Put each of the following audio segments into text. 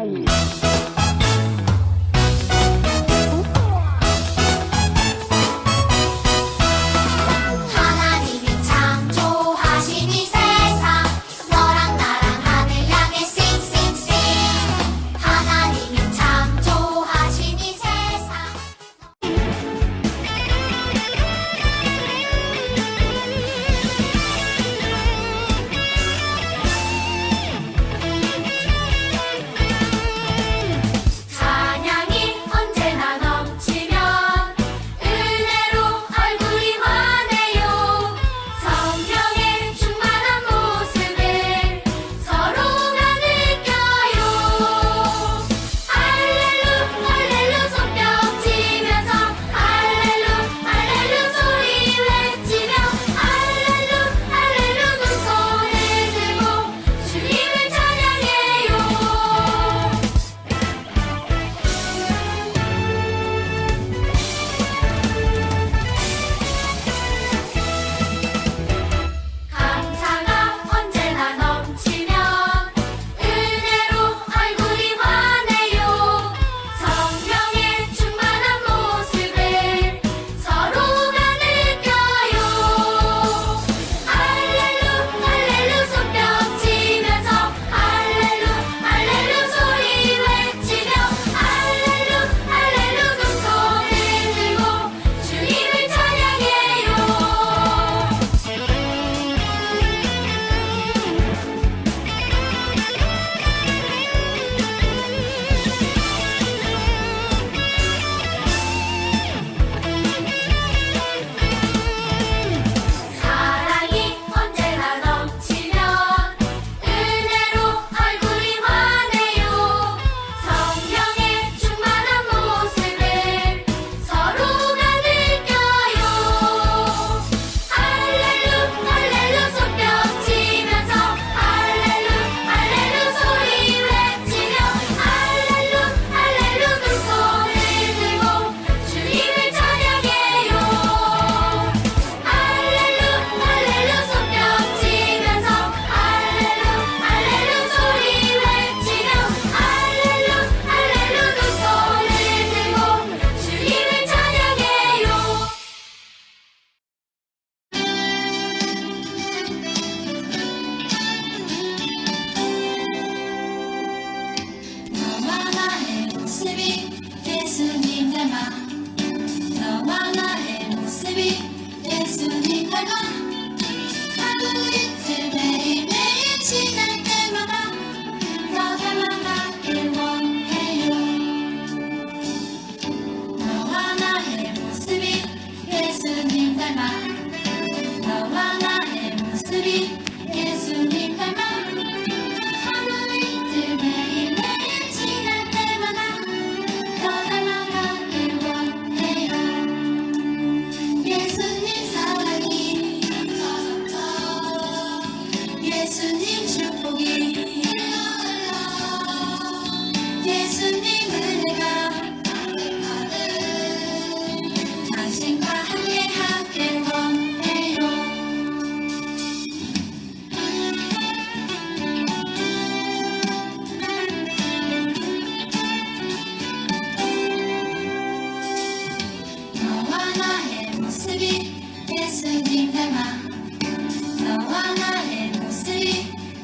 하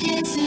Yesu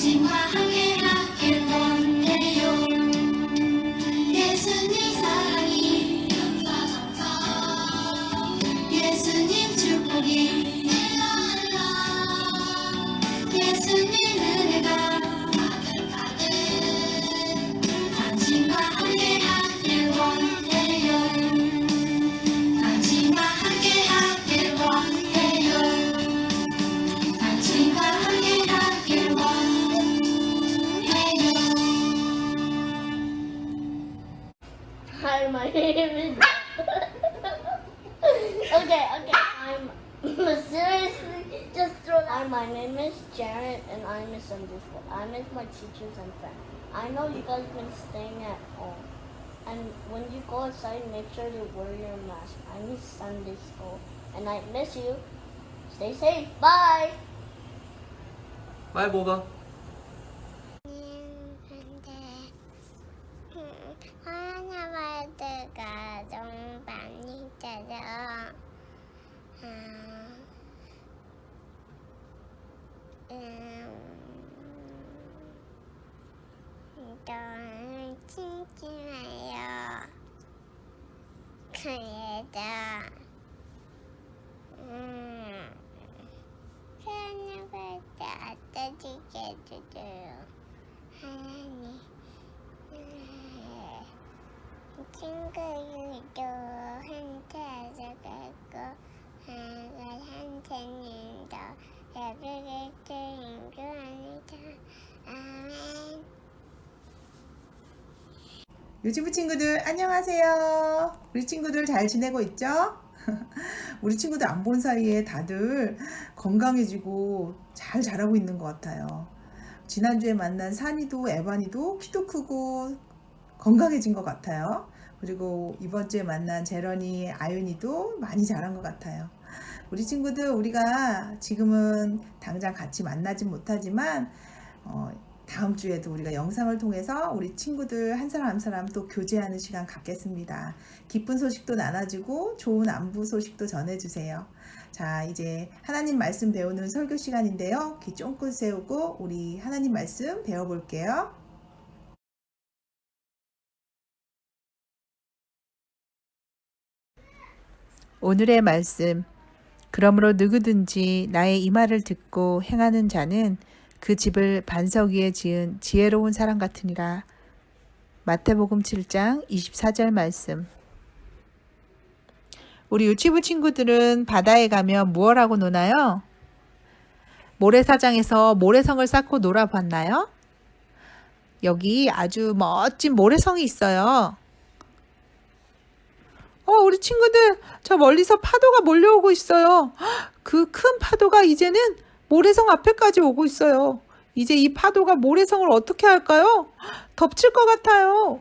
心花。Teachers and friends. I know you guys been staying at home, and when you go outside, make sure to wear your mask. I miss Sunday school, and I miss you. Stay safe. Bye. Bye, 뭐 너무 찜찜해요. 그래도 음, 하나바드 어떠지게 해주세요. 하나님. 음, 친구들도 한테서 가고 한테님도 여기겠죠 인주합니다 아멘 유치부 친구들 안녕하세요. 우리 친구들 잘 지내고 있죠? 우리 친구들 안 본 사이에 다들 건강해지고 잘 자라고 있는 것 같아요. 지난주에 만난 산이도 에반이도 키도 크고 건강해진 것 같아요. 그리고 이번 주에 만난 제런이, 아윤이도 많이 자란 것 같아요. 우리 친구들 우리가 지금은 당장 같이 만나진 못하지만 어, 다음 주에도 우리가 영상을 통해서 우리 친구들 한 사람 한 사람 또 교제하는 시간 갖겠습니다. 기쁜 소식도 나눠주고 좋은 안부 소식도 전해주세요. 자, 이제 하나님 말씀 배우는 설교 시간인데요. 귀 쫑긋 세우고 우리 하나님 말씀 배워볼게요. 오늘의 말씀. 그러므로 누구든지 나의 이 말을 듣고 행하는 자는 그 집을 반석 위에 지은 지혜로운 사람 같으니라. 마태복음 7장 24절 말씀. 우리 유치부 친구들은 바다에 가면 무엇 하고 노나요? 모래사장에서 모래성을 쌓고 놀아봤나요? 여기 아주 멋진 모래성이 있어요. 어, 우리 친구들, 저 멀리서 파도가 몰려오고 있어요. 그 큰 파도가 이제는 모래성 앞에까지 오고 있어요. 이제 이 파도가 모래성을 어떻게 할까요? 덮칠 것 같아요.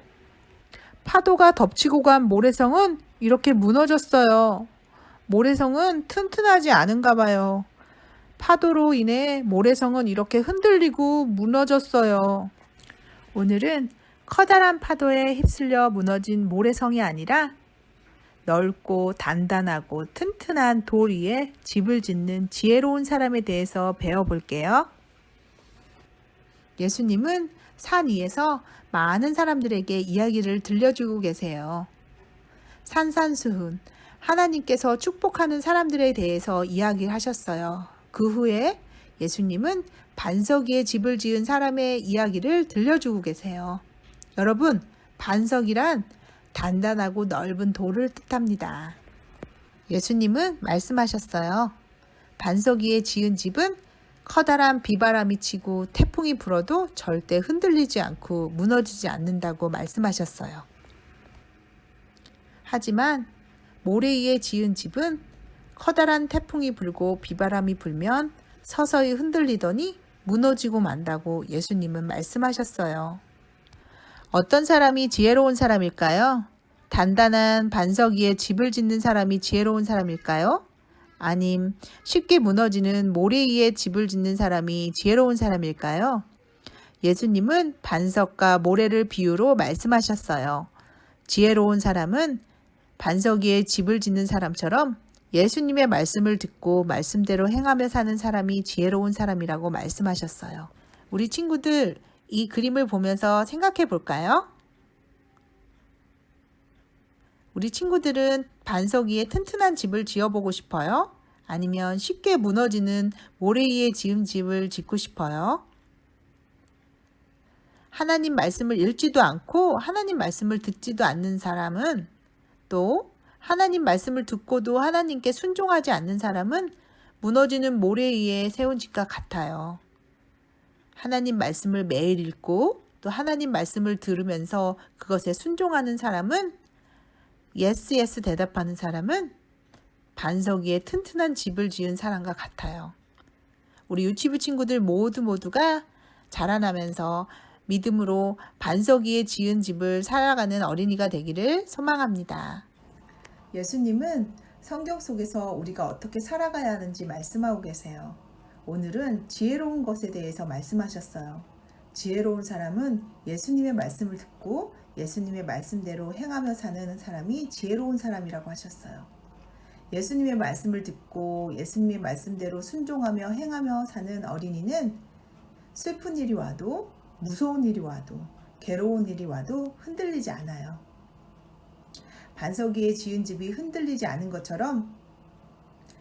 파도가 덮치고 간 모래성은 이렇게 무너졌어요. 모래성은 튼튼하지 않은가 봐요. 파도로 인해 모래성은 이렇게 흔들리고 무너졌어요. 오늘은 커다란 파도에 휩쓸려 무너진 모래성이 아니라 넓고 단단하고 튼튼한 돌 위에 집을 짓는 지혜로운 사람에 대해서 배워볼게요. 예수님은 산 위에서 많은 사람들에게 이야기를 들려주고 계세요. 산산수훈, 하나님께서 축복하는 사람들에 대해서 이야기를 하셨어요. 그 후에 예수님은 반석 위에 집을 지은 사람의 이야기를 들려주고 계세요. 여러분, 반석이란 단단하고 넓은 돌을 뜻합니다. 예수님은 말씀하셨어요. 반석 위에 지은 집은 커다란 비바람이 치고 태풍이 불어도 절대 흔들리지 않고 무너지지 않는다고 말씀하셨어요. 하지만 모래 위에 지은 집은 커다란 태풍이 불고 비바람이 불면 서서히 흔들리더니 무너지고 만다고 예수님은 말씀하셨어요. 어떤 사람이 지혜로운 사람일까요? 단단한 반석 위에 집을 짓는 사람이 지혜로운 사람일까요? 아님 쉽게 무너지는 모래 위에 집을 짓는 사람이 지혜로운 사람일까요? 예수님은 반석과 모래를 비유로 말씀하셨어요. 지혜로운 사람은 반석 위에 집을 짓는 사람처럼 예수님의 말씀을 듣고 말씀대로 행하며 사는 사람이 지혜로운 사람이라고 말씀하셨어요. 우리 친구들, 이 그림을 보면서 생각해 볼까요? 우리 친구들은 반석 위에 튼튼한 집을 지어보고 싶어요? 아니면 쉽게 무너지는 모래 위에 지은 집을 짓고 싶어요? 하나님 말씀을 읽지도 않고 하나님 말씀을 듣지도 않는 사람은 또 하나님 말씀을 듣고도 하나님께 순종하지 않는 사람은 무너지는 모래 위에 세운 집과 같아요. 하나님 말씀을 매일 읽고 또 하나님 말씀을 들으면서 그것에 순종하는 사람은 예스 예스 대답하는 사람은 반석 위에 튼튼한 집을 지은 사람과 같아요. 우리 유치부 친구들 모두 모두가 자라나면서 믿음으로 반석 위에 지은 집을 살아가는 어린이가 되기를 소망합니다. 예수님은 성경 속에서 우리가 어떻게 살아가야 하는지 말씀하고 계세요. 오늘은 지혜로운 것에 대해서 말씀하셨어요. 지혜로운 사람은 예수님의 말씀을 듣고 예수님의 말씀대로 행하며 사는 사람이 지혜로운 사람이라고 하셨어요. 예수님의 말씀을 듣고 예수님의 말씀대로 순종하며 행하며 사는 어린이는 슬픈 일이 와도 무서운 일이 와도 괴로운 일이 와도 흔들리지 않아요. 반석 위에 지은 집이 흔들리지 않은 것처럼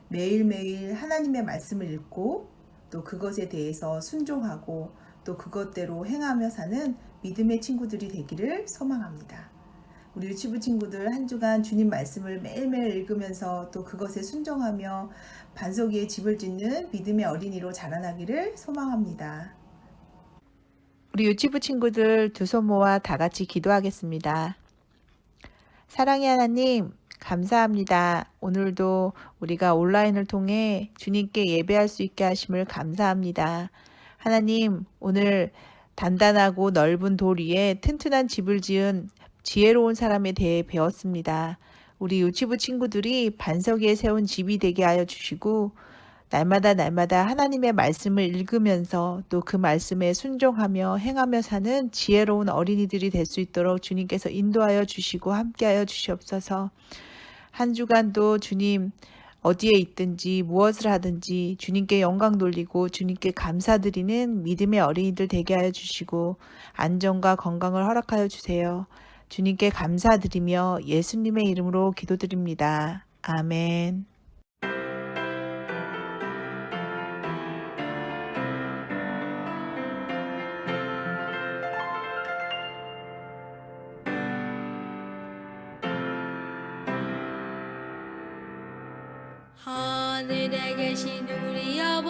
매일매일 하나님의 말씀을 읽고 또 그것에 대해서 순종하고 또 그것대로 행하며 사는 믿음의 친구들이 되기를 소망합니다. 우리 유치부 친구들 한 주간 주님 말씀을 매일매일 읽으면서 또 그것에 순종하며 반석 위에 집을 짓는 믿음의 어린이로 자라나기를 소망합니다. 우리 유치부 친구들 두 손 모아 다 같이 기도하겠습니다. 사랑의 하나님, 감사합니다. 오늘도 우리가 온라인을 통해 주님께 예배할 수 있게 하심을 감사합니다. 하나님, 오늘 단단하고 넓은 돌 위에 튼튼한 집을 지은 지혜로운 사람에 대해 배웠습니다. 우리 유치부 친구들이 반석 위에 세운 집이 되게 하여 주시고, 날마다 날마다 하나님의 말씀을 읽으면서 또 그 말씀에 순종하며 행하며 사는 지혜로운 어린이들이 될 수 있도록 주님께서 인도하여 주시고 함께하여 주시옵소서. 한 주간도 주님 어디에 있든지 무엇을 하든지 주님께 영광 돌리고 주님께 감사드리는 믿음의 어린이들 되게 하여 주시고 안전과 건강을 허락하여 주세요. 주님께 감사드리며 예수님의 이름으로 기도드립니다. 아멘.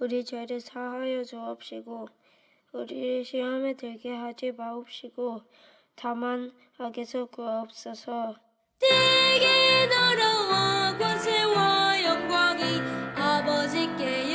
우리 죄를 사하여 주옵시고 우리를 시험에 들게 하지 마옵시고 다만 악에서 구하옵소서. 내게 너로와 권세와 영광이 아버지께